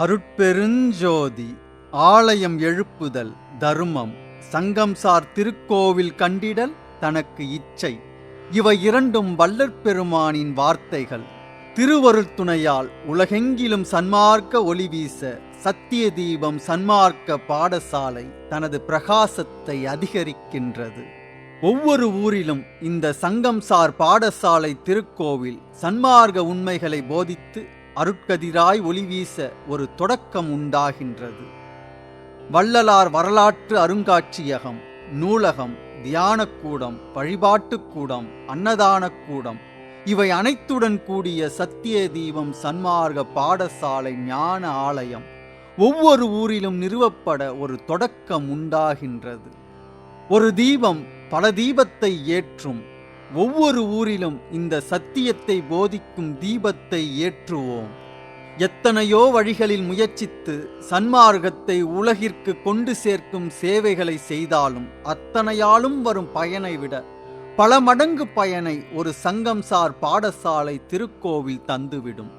அருட்பெருஞ்சோதி ஆலயம் எழுப்புதல் தர்மம் சங்கம்சார் திருக்கோவில் கண்டிடல் தனக்கு இச்சை. இவை இரண்டும் வல்லற்பெருமானின் வார்த்தைகள். திருவருள் துணையால் உலகெங்கிலும் சன்மார்க்க ஒளி வீச சத்திய தீபம் சன்மார்க்க பாடசாலை தனது பிரகாசத்தை அதிகரிக்கின்றது. ஒவ்வொரு ஊரிலும் இந்த சங்கம்சார் பாடசாலை திருக்கோவில் சன்மார்க்க உண்மைகளை போதித்து அருட்கதிராய் ஒளி வீச ஒரு தொடக்கம் உண்டாகின்றது. வள்ளலார் வரலாற்று அருங்காட்சியகம் நூலகம் தியானக்கூடம் வழிபாட்டுக்கூடம் அன்னதானக்கூடம் இவை அனைத்துடன் கூடிய சத்திய தீபம் சன்மார்க்க பாடசாலை ஞான ஆலயம் ஒவ்வொரு ஊரிலும் நிறுவப்பட ஒரு தொடக்கம் உண்டாகின்றது. ஒரு தீபம் பல தீபத்தை ஏற்றும் ஒவ்வொரு ஊரிலும் இந்த சத்தியத்தை போதிக்கும் தீபத்தை ஏற்றுவோம். எத்தனையோ வழிகளில் முயற்சித்து சன்மார்க்கத்தை உலகிற்கு கொண்டு சேர்க்கும் சேவைகளை செய்தாலும் அத்தனையாலும் வரும் பயனை விட பல மடங்கு பயனை ஒரு சங்கம்சார் பாடசாலை திருக்கோவில் தந்துவிடும்.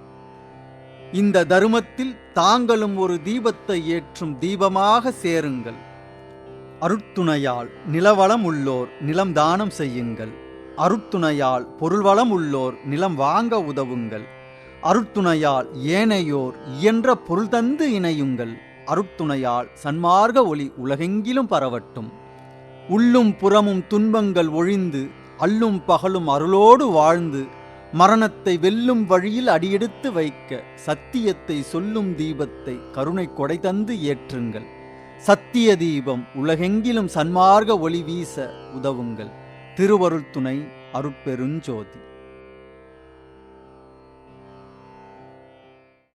இந்த தருமத்தில் தாங்களும் ஒரு தீபத்தை ஏற்றும் தீபமாக சேருங்கள். அருட்துணையால் நிலவளம் உள்ளோர் நிலம் தானம் செய்யுங்கள். அருத்துணையால் பொருள்வளம் உள்ளோர் நிலம் வாங்க உதவுங்கள். அருட்துணையால் ஏனையோர் இயன்ற பொருள் தந்து இணையுங்கள். அருட்துணையால் சன்மார்க்க ஒளி உலகெங்கிலும் பரவட்டும். உள்ளும் புறமும் துன்பங்கள் ஒழிந்து அல்லும் பகலும் அருளோடு வாழ்ந்து மரணத்தை வெல்லும் வழியில் அடியெடுத்து வைக்க சத்தியத்தை சொல்லும் தீபத்தை கருணை கொடை தந்து ஏற்றுங்கள். சத்திய தீபம் உலகெங்கிலும் சன்மார்க்க ஒளி வீச உதவுங்கள். திருவருள் துணை அருட்பெருஞ்சோதி